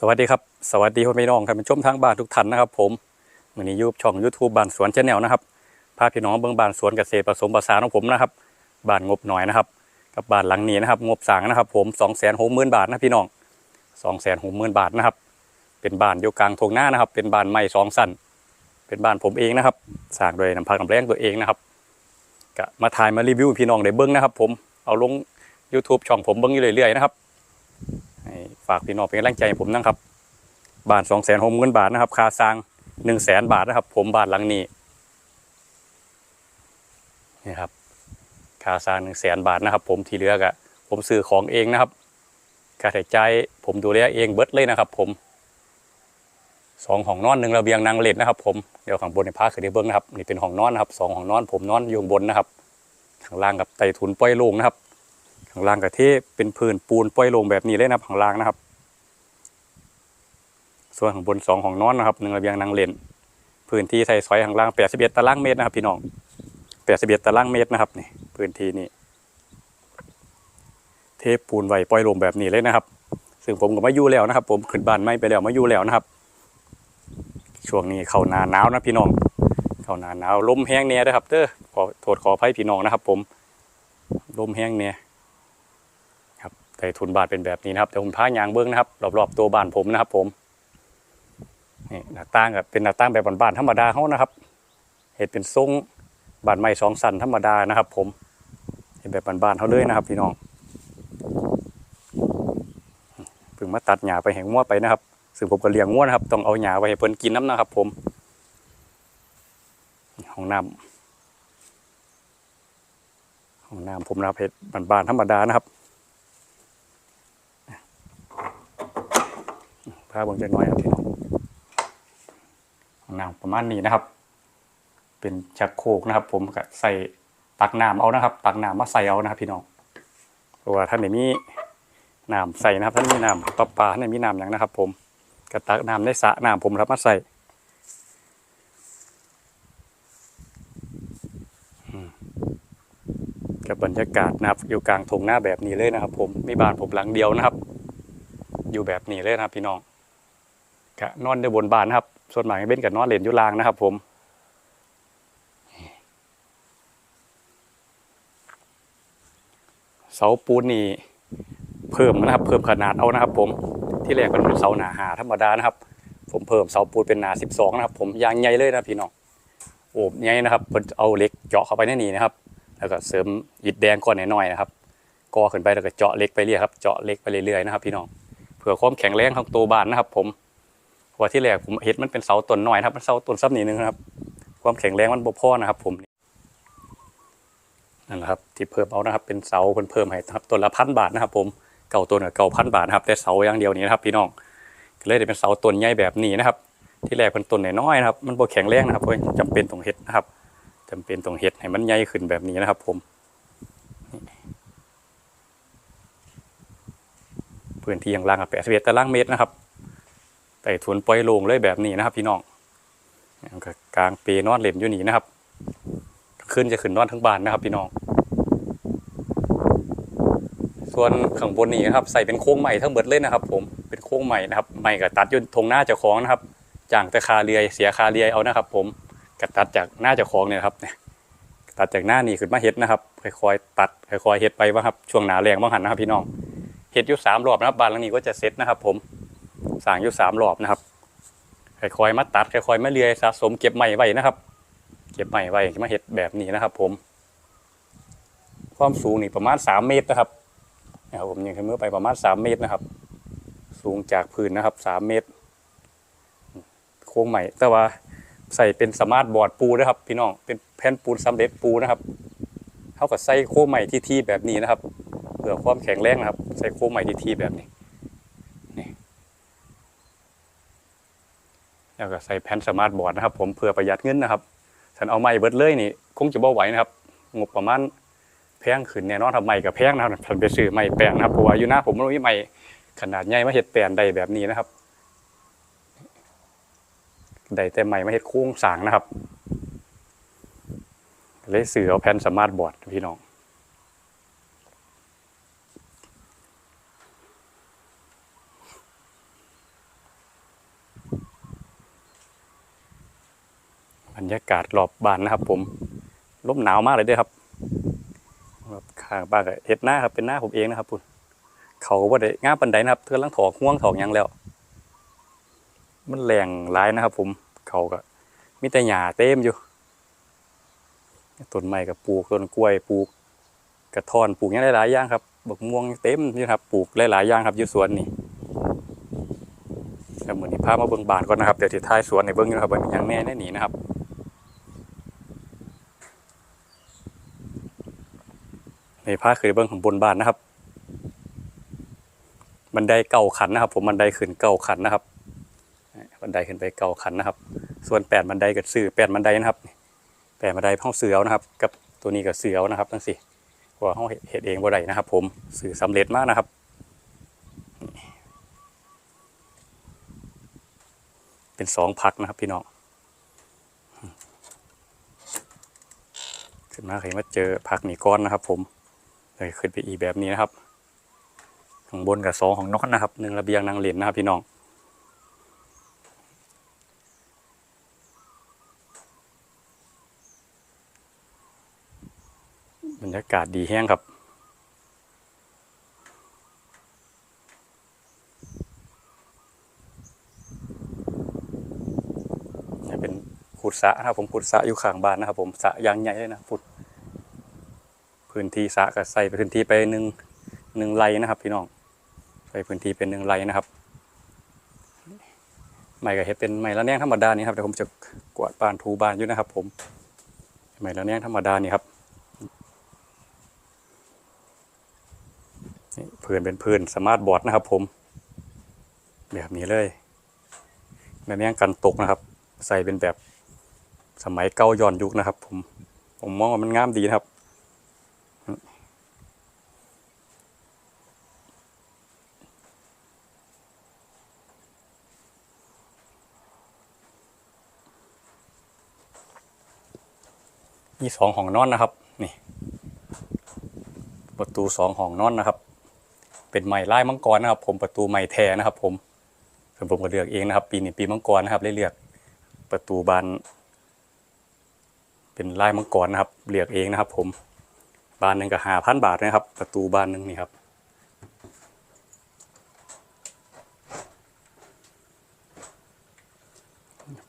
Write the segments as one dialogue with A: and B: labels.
A: สวัสดีครับสวัสดีพ่อพี่น้องครับเป็นชมทางบ้านทุกท่านนะครับ ผมมือนี้ยูบช่อง YouTube บ้านสวนชาแนลนะครับพาพี่น้องเบิ่งบ้านสวนเกษตรผสมผสานของผมนะครับบ้านงบหน่อยนะครับ กับบ้านหลังนี้นะครับ งบสร้างนะครับ ผม2 6 0 0 0 0บาทนะพี่น้อง2 6 0 0 0 0บาทนะครับเป็นบ้านอยู่กลางทงหน้านะครับ เป็นบ้านไม้สองสั้นเป็นบ้านผมเองนะครับสร้างโดยน้ำพักน้ำแรงตัวเองนะครับก็มาถ่ายมารีวิวพี่น้องได้เบิ่งนะครับ ผมเอาลง YouTube ช่องผมเบิ่งอยู่เรื่อยๆนะครับ ให้ฝากพี่น้องเป็นกำลังใจให้ผมนะครับบ้านสองแสนหกหมื่นบาทนะครับค่าสร้างหนึ่งแสนบาทนะครับ ผมบ้านหลังนี้นี่ครับค่าสร้างหนึ่งแสนบาทนะครับ ผมที่เหลือก็ผมซื้อของเองนะครับคาใช้จ่ายผมดูแลเองเบิดเลยนะครับ ผมสองห้องนอนหนึ่งระเบียงนางเล็ดนะครับ ผมเดี๋ยวข้างบนในพาขึ้นไปเบิ้งนะครับนี่เป็นห้องนอนนะครับสองห้องนอน ผมนอนอยู่บนนะครับข้างล่างกับไต่ถุนป้อยโล่งนะครับ ข้างล่างกะเทเป็นพื้นปูนป้อยลงแบบนี้เลยนะครับข้างล่างนะครับ ส่วนข้างบนสองของนอนนะครับหนึ่งระเบียงนางเลนพื้นที่ใส่ซอยข้างล่าง81ตารางเมตรนะครับ พี่น้อง81ตารางเมตรนะครับนี่พื้นที่นี่เทปูนไว้ป้อยลงแบบนี้เลยนะครับ ซึ่งผมก็มาอยู่แล้วนะครับ ผมขึ้นบ้านไม่ไปแล้วมาอยู่แล้วนะครับ ช่วงนี้เข้านาหนาวนะพี่น้องเข้านาหนาวลมแห้งเนี่ยนะครับเด้อขอโทษขออภัยพี่น้องนะครับ ผมลมแห้งเนี่ย ไต่ทุนบาทเป็นแบบนี้นะครับแต่ผมพายางเบิ้องนะครับรอบๆตัวบ้านผมนะครับ ผมนี่หน้าต่างกับเป็นหน้าต่างแบบบ้านๆธรรมดาเขานะครับเห็ดเป็นทรงบานไม้สองสันธรรมดานะครับ ผมเห็ดแบบบ้านๆเขาเลยนะครับพี่น้องเพิ่งมาตัดหญ้าไปแหงงัวไปนะครับซึ่งผมก็เลี้ยงงัวนะครับ ต้องเอาหญ้าไปให้เพิ่นกินน้ำนะครับ ผมห้องน้ำห้องน้ำผมนะครับเห็ดบ้านๆธรรมดานะครับ พาเบิ่งจักหน่อยครับพี่น้องห้องน้ำประมาณนี้นะครับ เป็นชักโครกนะครับ ผมก็ใส่ตักน้ำเอานะครับ ตักน้ำมาใส่เอานะครับ พี่น้องเพราะว่าท่านไหนมีน้ำใส่นะครับท่านมีน้ำประปลาท่านไหนมีน้ำอย่างนะครับ ผมก็ตักน้ำในสระน้ำผมรับมาใส่กับบรรยากาศนะครับ อยู่กลางทงหน้าแบบนี้เลยนะครับ ผมมีบ้านผมหลังเดียวนะครับ อยู่แบบนี้เลยนะครับพี่น้อง กะนอนได้บนบานนะครับ ส่วนมากเป็นกับนอนเล่นอยู่ลางนะครับ ผมเสาปูนนี่เพิ่มนะครับ เพิ่มขนาดเอานะครับ ผมที่แรกเป็นเสาหนาหาธรรมดานะครับ ผมเพิ่มเสาปูนเป็นหนาสิบสองนะครับ ผมยางใหญ่เลยนะพี่น้องโอบใหญ่นะครับเอาเหล็กเจาะเข้าไปในนี่นะครับ แล้วก็เสริมอิฐแดงก้อนน้อยๆนะครับก่อขึ้นไปแล้วก็เจาะเล็กไปเรื่อยครับเจาะเล็กไปเรื่อยๆนะครับ พี่น้องเพื่อความแข็งแรงของตัวบ้านนะครับ ผม พราะว่าที่แรกผมเห็ดมันเป็นเสาต้นหน้อยครับมันเสาต้นซับนี้นึงครับ ความแข็งแรงมันบ่พอนะครับ ผมนั่นแหละครับที่เพิ่มเอานะครับ เป็นเสาเพิ่นเพิ่มให้ครับต้นละพันบาทนะครับ ผมเก่าต้นกับเก่าพันบาทครับแต่เสาอย่างเดียวนี้นะครับ พี่น้องก็เลยได้เป็นเสาต้นใหญ่แบบนี้นะครับ ที่แรกเป็นต้นน้อยๆนะครับ มันบ่แข็งแรงนะครับเพราะจำเป็นต้องเฮ็ดนะครับจำเป็นต้องเฮ็ดให้มันใหญ่ขึ้นแบบนี้นะครับ ผมพื้นที่อย่างล่างกับแปดสิบเอ็ดตารางเมตรนะครับ ไต่ทุนปล่อยโลงเลยแบบนี้นะครับพี่น้องก็กลางเปนอนเล่นอยู่นี่นะครับขึ้นจะขึ้นนอนทั้งบ้านนะครับ พี่น้อง ส่วนข้างบนนี้นะครับ ใส่เป็นโค้งใหม่ทั้งหมดเลยนะครับ ผมเป็นโค้งใหม่นะครับใหม่กับตัดยนทงหน้าเจ้าของนะครับจ้างแต่คาเรือยเสียคาเรือยเอานะครับ ผมกับตัดจากหน้าเจ้าของเนี่ยครับเนี่ยตัดจากหน้านี่ขึ้นมาเฮ็ดนะครับค่อยๆตัดค่อยๆเฮ็ดไปว่าครับช่วงหนาแรงบ้างหันนะครับ พี่น้องเฮ็ดอยู่สามรอบนะครับบานหลังนี้ก็จะเสร็จนะครับ ผม สร้างอยู่สามรอบนะครับค่อยๆมาตัดค่อยๆมาเลียสะสมเก็บใหม่ไว้นะครับ เก็บใหม่ไว้มาเฮ็ดแบบนี้นะครับ ผม ความสูงนี่ประมาณสามเมตรนะครับนะครับผมยิงขึ้นมือไปประมาณสามเมตรนะครับ สูงจากพื้นนะครับสามเมตร โค้งใหม่แต่ว่าใส่เป็นสมาร์ทบอร์ดปูนะครับ พี่น้องเป็นแผ่นปูนสำเร็จปูนะครับเท่ากับใส่โค้งใหม่ที่ที่แบบนี้นะครับเพื่อความแข็งแรงนะครับ ใส่โค้งใหม่ที่ทีแบบนี้ แล้วก็ใส่แผ่นสมาร์ทบอร์ดนะครับผมเพื่อประหยัดเงินนะครับฉันเอาไม้เบิดเลยนี่คงจะบ่ไหวนะครับงบประมาณแพงขึ้นแน่นอนทำไมกับแพงนะครับฉันไปซื้อไม้แปลนนะครับเพราะว่าอยู่หน้าผมมันมีไม้ขนาดใหญ่มาเห็ดแปลนใดแบบนี้นะครับได้แต่ไม้มาเห็ดโค้งสางนะครับเลยซื้อเอาแผ่นสมาร์ทบอร์ดพี่น้อง รยากาศรอบบ้านนะครับ ผมลมหนาวมากเลยด้วยครับแบบข้างบ้านก็เฮ็ดหน้าครับเป็นหน้าผมเองนะครับพุ่นเขาก็บ่ได้ง่าปันไดนะครับเพื่อลังถอกห่วงถอกยังแล้ว มันแรงร้ายนะครับ ผมเขาก็มีแต่หญ้าเต็มอยู่ต้นไม้ก็ปลูกต้นกล้วยปลูกกระท่อนปลูกหยังหลายๆอย่างครับบักม่วงเต็มอยู่ครับปลูกหลายๆอย่างครับอยู่สวนนี่แล้วมื้อนี้พามาเบิ่งบานก่อนนะครับเดี๋ยวสิท้ายสวนให้เบิ่งอยู่นะครับว่ามียังแน่แน่หนีนะครับ ในภาคเคยเบิ้องของบนบ้านนะครับ บันไดเก่าขันนะครับ ผมบันไดขึ้นเก่าขันนะครับ บันไดขึ้นไปเก่าขันนะครับ ส่วนแปดบันไดกับสื่อแปดบันไดนะครับแปดบันไดห้องเสือนะครับ กับตัวนี้กับเสือนะครับทั้งสี่เพราะว่าห้องเห็ดเองบ่ได้นะครับ ผมสื่อสำเร็จมากนะครับเป็นสองพักนะครับพี่น้องขึ้นมาเคยมาเจอพักหนีก้อนนะครับผม เลยขึ้นไปอีแบบนี้นะครับข้างบนกับสองของนอนนะครับหนึ่งระเบียงนางเหรียญนะครับพี่น้องบรรยากาศดีแห้งครับเป็นขุดสะนะครับผมขุดสะอยู่ข้างบ้านนะครับผมสะยางใหญ่เลยนะขุด พื้นที่สะก็ใส่พื้นที่ไปหนึ่งหนึ่งไรนะครับ พี่น้องใส่พื้นที่เป็นหนึ่งไรนะครับไม้ก็เห็ดเป็นไม้ละแนงธรรมดานี่ครับเดี๋ยวผมจะกวาดบานทูบานอยู่นะครับ ผมไม้ละแนงธรรมดานี่ครับนี่พื้นเป็นเพื้นสมาร์ทบอร์ดนะครับ ผม แบบนี้เลยละแนงกันตกนะครับ ใส่เป็นแบบสมัยเก่าย้อนยุคนะครับ ผมผมมองว่ามันงามดีนะครับ มีสองห้องนอนนะครับ นี่ ประตูสองห้องนอนนะครับ เป็นไม้ลายมังกรนะครับ ผมประตูไม้แท้นะครับ ผมส่วนผมก็เลือกเองนะครับ ปีนี้ปีมังกรนะครับเลยเลือกประตูบานเป็นลายมังกรนะครับเลือกเองนะครับ ผมบานหนึ่งก็ห้าพันบาทนะครับ ประตูบานหนึ่งนี่ครับ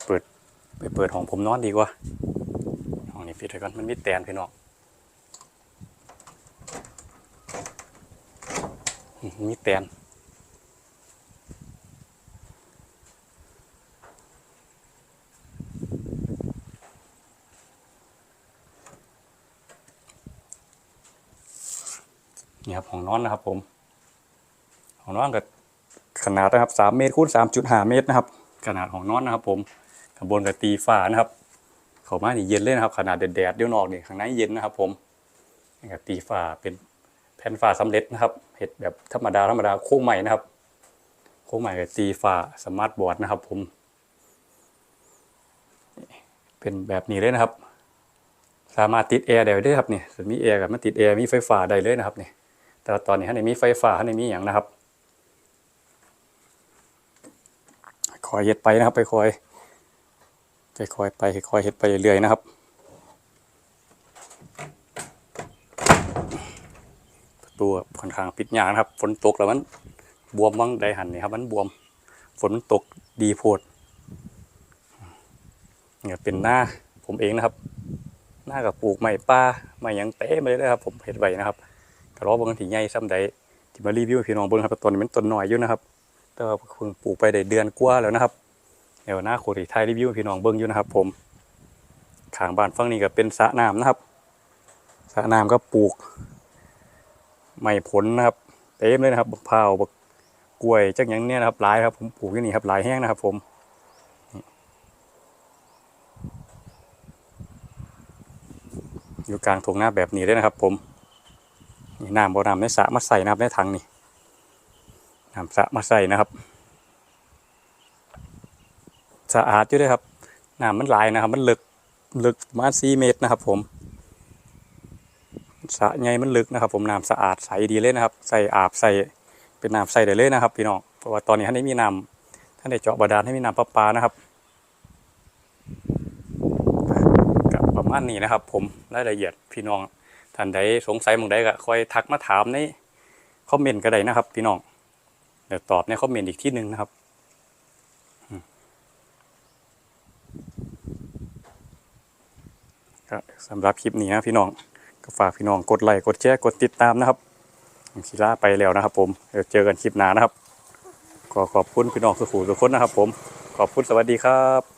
A: เปิดไปเปิดห้องผมนอนดีกว่า ปิดไว้ก่อนมันมีแตนพี่น้องมีแตนนี่ครับห้องนอนนะครับผมห้องนอนกับขนาดนะครับสามเมตรคูณสามจุดห้าเมตรนะครับ ขนาดห้องนอนนะครับผมข้างบนกับตีฝานะครับ เขามานี่เย็นเลยนะครับขนาดแดดเดี๋ยวนอกนี่ข้างในเย็นนะครับ ผมตีฝาเป็นแผ่นฝาสำเร็จนะครับเห็ดแบบธรรมดาธรรมดาโค้งใหม่นะครับ โค้งใหม่กับตีฝาสมาร์ทบอร์ดนะครับ ผม เป็นแบบนี้เลยนะครับ สามารถติดแอร์ได้ด้วยครับนี่สมีแอร์กับมันติดแอร์มีไฟฟ้าได้เลยนะครับนี่แต่ตอนนี้ท่านในมีไฟฟ้าท่านในมีอย่างนะครับคอยเฮ็ดไปนะครับไปคอย ค่อยๆไปค่อยๆเฮ็ดไปเรื่อยๆนะครับประตูค่อนข้างปิดยากนะครับ ฝนตกแล้วมันบวมบ้างได้หันนี่ครับ มันบวม ฝนมันตกดีโพดเนี่ยเป็นหน้าผมเองนะครับ หน้ากับปลูกไม้ป่าไม้ยังเต้มาเลยนะครับ ผมเฮ็ดไว้นะครับกระรอกบางทีใหญ่ซ้ำใดที่มารีวิวพี่น้องเบิ่งครับต้นนี้มันต้นน้อยอยู่นะครับ แต่ว่าเพิ่งปลูกไปได้เดือนกว่าแล้วนะครับ เดี๋ยวหน้าโคติไทยรีวิวพี่น้องเบิ้งอยู่นะครับ ผมขางบ้านฝั่งนี้ก็เป็นสระน้ำนะครับสระน้ำก็ปลูกไม้ผลนะครับเต็มเลยนะครับบักพร้าวบักกล้วยจักอย่างเนี้ยนะครับหลายครับผมปลูกอยู่นี่ครับหลายแห้งนะครับ ผมอยู่กลางทุ่งนาแบบนี้เลยนะครับ ผมนี่น้ำบ่อน้ำในสระมาใส่นะครับในถังนี่น้ำสระมาใส่นะครับ สะอาดอยู่ด้วยครับน้ำมันไหลายนะครับ มันลึกลึกประมาณสี่เมตรนะครับ ผมสะใหญ่มันลึกนะครับ ผมน้ำสะอาดใสดีเลยนะครับ ใส่อาบใส่เป็นน้ำใสได้เลยนะครับ พี่น้องเพราะว่าตอนนี้ท่านได้มีน้ำท่านได้เจาะบาดาลให้มีน้ำประปานะครับภมาณนี้นะครับ ผมรายละเอียดพี่น้องท่านใดสงสัยมองใดก็คอยทักมาถามในคอมเมนต์ก็ได้นะครับ พี่น้องเดี๋ยวตอบในคอมเมนต์อีกที่หนึ่งนะครับอืม ก็สำหรับคลิปนี้นะพี่น้องก็ฝากพี่น้องกดไลค์กดแชร์กดติดตามนะครับผมศิลาไปแล้วนะครับ ผมเดี๋ยวเจอกันคลิปหน้านะครับขอขอบคุณพี่น้องสุขุทุกคนนะครับ ผมขอบคุณสวัสดีครับ